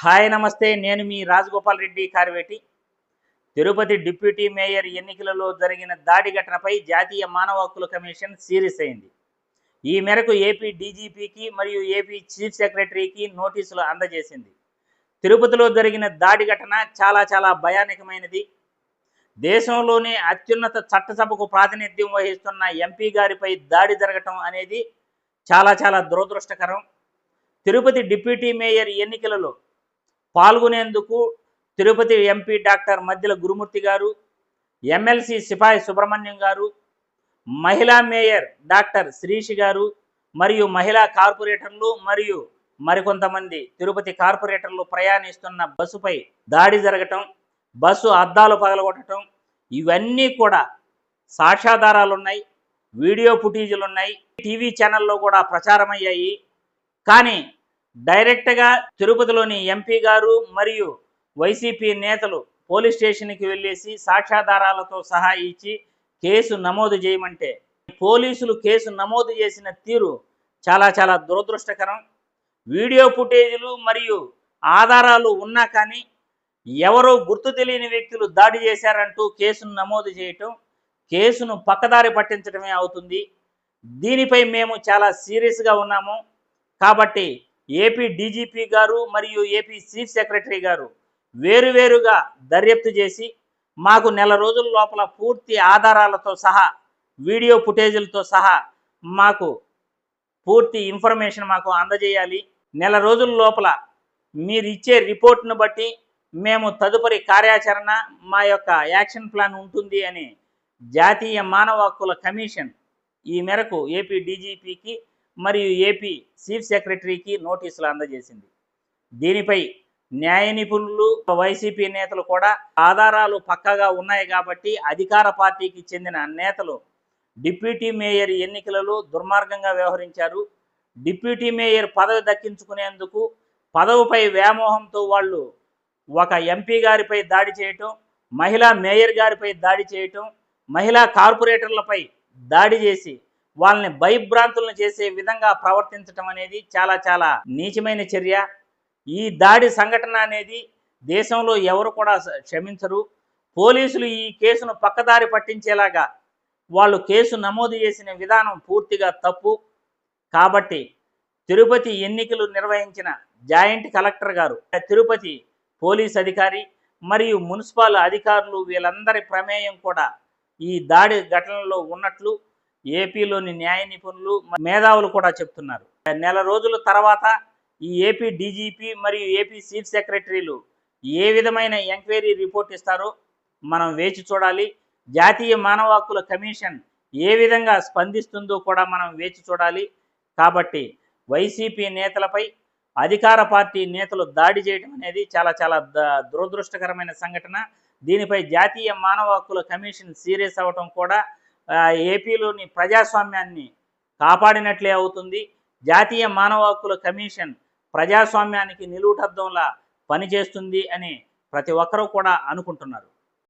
Hi నమస్తే. నేను మీ రాజగోపాల్ రెడ్డి కార్వేటి. తిరుపతి డిప్యూటీ మేయర్ ఎన్నికలలో జరిగిన దాడి ఘటనపై జాతీయ మానవ హక్కుల కమిషన్ సీరియస్ అయింది. ఈ మేరకు ఏపీ డీజీపీకి మరియు ఏపీ చీఫ్ సెక్రటరీకి నోటీసులు అందజేసింది. తిరుపతిలో జరిగిన దాడి ఘటన చాలా చాలా భయానకమైనది. దేశంలోనే అత్యున్నత చట్టసభకు ప్రాతినిధ్యం వహిస్తున్న ఎంపీ గారిపై దాడి జరగటం అనేది చాలా చాలా దురదృష్టకరం. తిరుపతి డిప్యూటీ మేయర్ ఎన్నికలలో పాల్గొనేందుకు తిరుపతి ఎంపీ డాక్టర్ మధ్యల గురుమూర్తి గారు ఎమ్మెల్సీ సిపాయి సుబ్రహ్మణ్యం గారు మహిళా మేయర్ డాక్టర్ శ్రీషి గారు మరియు మహిళా కార్పొరేటర్లు మరియు మరికొంతమంది తిరుపతి కార్పొరేటర్లు ప్రయాణిస్తున్న బస్సుపై దాడి జరగటం బస్సు అద్దాలు పగలగొట్టడం ఇవన్నీ కూడా సాక్ష్యాధారాలున్నాయి వీడియో ఫుటేజీలు ఉన్నాయి టీవీ ఛానల్లో కూడా ప్రచారమయ్యాయి. కానీ డైరెక్ట్గా తిరుపతిలోని ఎంపీ గారు మరియు వైసీపీ నేతలు పోలీస్ స్టేషన్కి వెళ్ళేసి సాక్ష్యాధారాలతో సహా ఇచ్చి కేసు నమోదు చేయమంటే పోలీసులు కేసు నమోదు చేసిన తీరు చాలా చాలా దురదృష్టకరం. వీడియో ఫుటేజీలు మరియు ఆధారాలు ఉన్నా కానీ ఎవరో గుర్తు తెలియని వ్యక్తులు దాడి చేశారంటూ కేసును నమోదు చేయటం కేసును పక్కదారి పట్టించడమే అవుతుంది. దీనిపై మేము చాలా సీరియస్గా ఉన్నాము. కాబట్టి ఏపీ డీజీపీ గారు మరియు ఏపీ చీఫ్ సెక్రటరీ గారు వేరువేరుగా దర్యాప్తు చేసి మాకు నెల రోజుల లోపల పూర్తి ఆధారాలతో సహా వీడియో ఫుటేజీలతో సహా మాకు పూర్తి ఇన్ఫర్మేషన్ మాకు అందజేయాలి. నెల రోజుల లోపల మీరు ఇచ్చే రిపోర్ట్ను బట్టి మేము తదుపరి కార్యాచరణ మా యొక్క యాక్షన్ ప్లాన్ ఉంటుంది అని జాతీయ మానవ హక్కుల కమిషన్ ఈ మేరకు ఏపీ డీజీపీకి మరియు ఏపీ చీఫ్ సెక్రటరీకి నోటీసులు అందజేసింది. దీనిపై న్యాయ నిపుణులు వైసీపీ నేతలు కూడా ఆధారాలు పక్కగా ఉన్నాయి కాబట్టి అధికార పార్టీకి చెందిన నేతలు డిప్యూటీ మేయర్ ఎన్నికలలో దుర్మార్గంగా వ్యవహరించారు. డిప్యూటీ మేయర్ పదవి దక్కించుకునేందుకు పదవిపై వ్యామోహంతో వాళ్ళు ఒక ఎంపీ గారిపై దాడి చేయటం మహిళా మేయర్ గారిపై దాడి చేయటం మహిళా కార్పొరేటర్లపై దాడి చేసి వాళ్ళని భయభ్రాంతులను చేసే విధంగా ప్రవర్తించటం అనేది చాలా చాలా నీచమైన చర్య. ఈ దాడి సంఘటన అనేది దేశంలో ఎవరు కూడా క్షమించరు. పోలీసులు ఈ కేసును పక్కదారి పట్టించేలాగా వాళ్ళు కేసు నమోదు చేసిన విధానం పూర్తిగా తప్పు. కాబట్టి తిరుపతి ఎన్నికలు నిర్వహించిన జాయింట్ కలెక్టర్ గారు తిరుపతి పోలీస్ అధికారి మరియు మున్సిపల్ అధికారులు వీళ్ళందరి ప్రమేయం కూడా ఈ దాడి ఘటనలో ఉన్నట్లు ఏపీలోని న్యాయ నిపుణులు మేధావులు కూడా చెప్తున్నారు. నెల రోజుల తర్వాత ఈ ఏపీ డీజీపీ మరియు ఏపీ చీఫ్ సెక్రటరీలు ఏ విధమైన ఎంక్వైరీ రిపోర్ట్ ఇస్తారో మనం వేచి చూడాలి. జాతీయ మానవ హక్కుల కమిషన్ ఏ విధంగా స్పందిస్తుందో కూడా మనం వేచి చూడాలి. కాబట్టి వైసీపీ నేతలపై అధికార పార్టీ నేతలు దాడి చేయడం అనేది చాలా చాలా దురదృష్టకరమైన సంఘటన. దీనిపై జాతీయ మానవ హక్కుల కమిషన్ సీరియస్ అవ్వటం కూడా ఏపీలోని ప్రజాస్వామ్యాన్ని కాపాడినట్లే అవుతుంది. జాతీయ మానవ హక్కుల కమిషన్ ప్రజాస్వామ్యానికి నిలువుటద్దంలా పనిచేస్తుంది అని ప్రతి ఒక్కరూ కూడా అనుకుంటున్నారు.